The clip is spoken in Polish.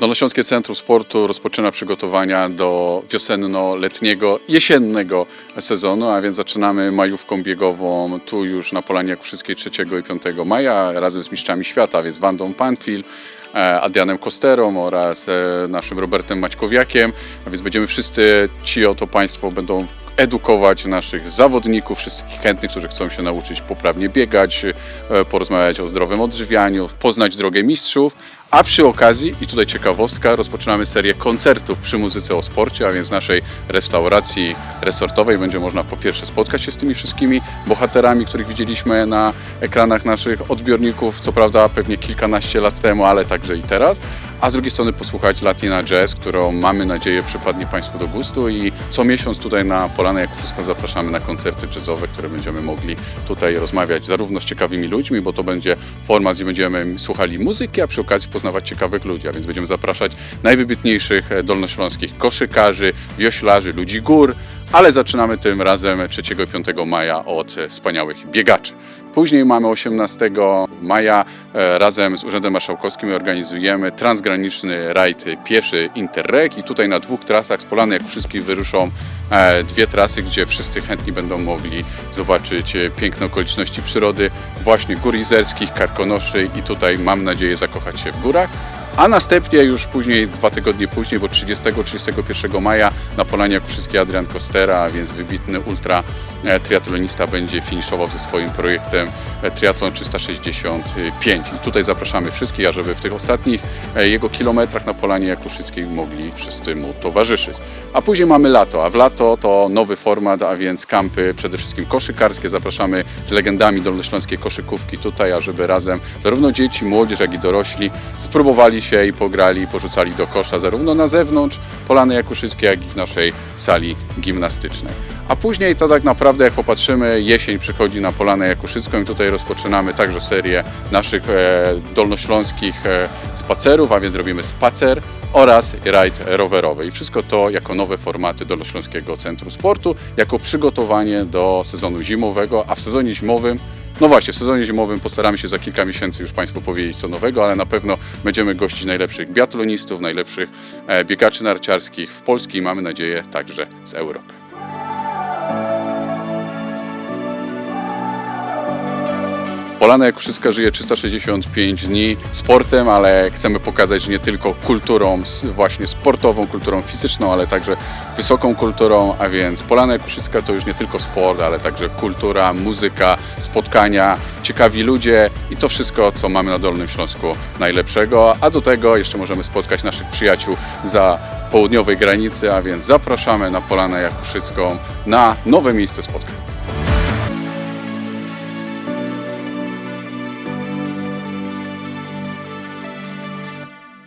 Dolnośląskie Centrum Sportu rozpoczyna przygotowania do wiosenno-letniego, jesiennego sezonu, a więc zaczynamy majówką biegową tu już na Polanie Jakuszyckiej 3 i 5 maja razem z mistrzami świata, więc Wandą Panfil, e, Adrianem Kosterą oraz e, naszym Robertem Maćkowiakiem, a więc będziemy wszyscy, ci oto Państwo będą edukować naszych zawodników, wszystkich chętnych, którzy chcą się nauczyć poprawnie biegać, e, porozmawiać o zdrowym odżywianiu, poznać drogę mistrzów, a przy okazji, i tutaj ciekawostka, rozpoczynamy serię koncertów przy muzyce o sporcie, a więc naszej restauracji resortowej. Będzie można po pierwsze spotkać się z tymi wszystkimi bohaterami, których widzieliśmy na ekranach naszych odbiorników, co prawda pewnie kilkanaście lat temu, ale także i teraz, a z drugiej strony posłuchać Latina Jazz, którą mamy nadzieję przypadnie Państwu do gustu i co miesiąc tutaj na Polanę jak wszystko zapraszamy na koncerty jazzowe, które będziemy mogli tutaj rozmawiać zarówno z ciekawymi ludźmi, bo to będzie format, gdzie będziemy słuchali muzyki, a przy okazji poznawać ciekawych ludzi, a więc będziemy zapraszać najwybitniejszych e, dolnośląskich koszykarzy, wioślarzy, ludzi gór, ale zaczynamy tym razem 3 i 5 maja od wspaniałych biegaczy. Później mamy 18 maja e, razem z Urzędem Marszałkowskim organizujemy transgraniczny rajd pieszy Interreg i tutaj na dwóch trasach z Polany jak wszystkich wyruszą e, dwie trasy, gdzie wszyscy chętni będą mogli zobaczyć piękne okoliczności przyrody, właśnie gór izerskich, karkonoszy i tutaj mam nadzieję zakochać się w górach. A następnie już później, dwa tygodnie później, bo 30-31 maja na Polanie Jakuszyckiej Adrian Kostera, a więc wybitny ultra e, triatlonista będzie finiszował ze swoim projektem e, Triathlon 365. I tutaj zapraszamy wszystkich, ażeby w tych ostatnich e, jego kilometrach na Polanie Jakuszyckiej mogli wszyscy mu towarzyszyć. A później mamy lato, a w lato to nowy format, a więc kampy przede wszystkim koszykarskie. Zapraszamy z legendami dolnośląskiej koszykówki tutaj, ażeby razem zarówno dzieci, młodzież, jak i dorośli spróbowali i pograli, porzucali do kosza zarówno na zewnątrz Polany Jakuszyckiej, jak i w naszej sali gimnastycznej. A później to tak naprawdę, jak popatrzymy, jesień przychodzi na Polanę Jakuszycką i tutaj rozpoczynamy także serię naszych e, dolnośląskich e, spacerów, a więc robimy spacer oraz rajd rowerowy. I wszystko to jako nowe formaty Dolnośląskiego Centrum Sportu, jako przygotowanie do sezonu zimowego, a w sezonie zimowym no właśnie, w sezonie zimowym postaramy się za kilka miesięcy już Państwu powiedzieć co nowego, ale na pewno będziemy gościć najlepszych biatlonistów, najlepszych e, biegaczy narciarskich w Polsce i mamy nadzieję także z Europy. Polana Jakuszycka żyje 365 dni sportem, ale chcemy pokazać, że nie tylko kulturą właśnie sportową, kulturą fizyczną, ale także wysoką kulturą, a więc Polana Jakuszycka to już nie tylko sport, ale także kultura, muzyka, spotkania, ciekawi ludzie i to wszystko, co mamy na Dolnym Śląsku najlepszego, a do tego jeszcze możemy spotkać naszych przyjaciół za południowej granicy, a więc zapraszamy na Polanę Jakuszycką na nowe miejsce spotkań.